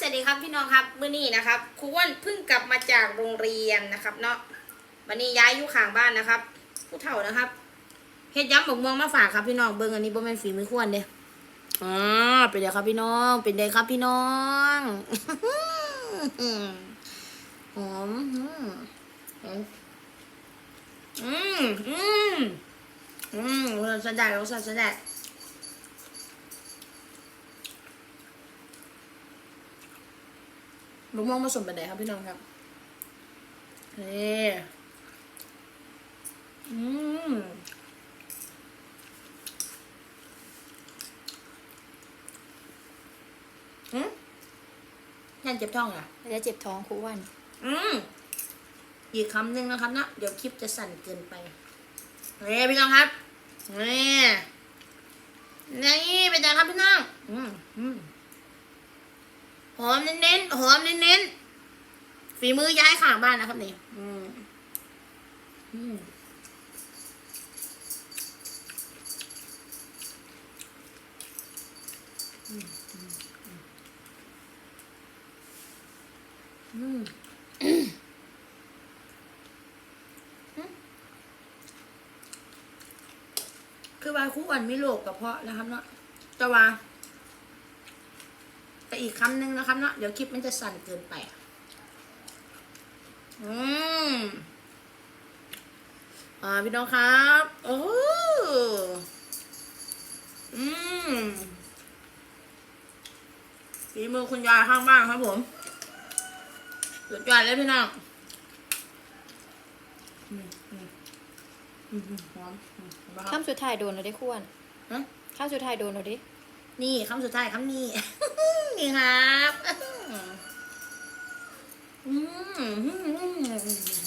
สวัสดีครับพี่น้องครับมื้อนี้นะครับครูอ้วนเพิ่งกลับมาจากโรงเรียนนะครับ เนาะวันนี้ย้ายอยู่ข้างบ้านนะครับ ผู้เฒ่านะครับเฮ็ดย้ำบอกม่วงมาฝากครับพี่น้องเบิ่งอันนี้บ่แม่นฝีมือครูอ้วนเด้อ๋อเป็นไงครับพี่น้อง เป็นไงครับพี่น้องหอมอืมอืมอืมอืมอืมรสชาติรสชาติ ได้มะม่วงผสมเป็นไงครับพี่น้องครับนี่อืมอืมยันเจ็บท้องอะจะเจ็บท้องครูอ้วันอืมอีกคำหนึ่งนะครับนะเดี๋ยวคลิปจะสั่นเกินไปนี่พี่น้องครับนี่นี่เป็นไงครับพี่น้องอืม อืมหอมเน้นๆหอมเน้นๆฝีมือย้ายข้างบ้านนะครับนี่อืมอืมอืมคือว่าคู่อ่อนไม่โรคกระเพาะนะครับเนาะแต่ว่า แต่อีกคำหนึ่งนะครับเนาะเดี๋ยวคลิปมันจะสั่นเกินไป อืมอ่าพี่น้องครับ โอ้อืมฝีมือคุณยายข้างบ้านครับผมสุดยอดเลยพี่น้องหอมครับข้ามสุดท้ายโดนเราได้ควนฮะข้ามสุดท้ายโดนเราดิ นี่คำสุดท้ายคำนี้ นี่ครับ อืม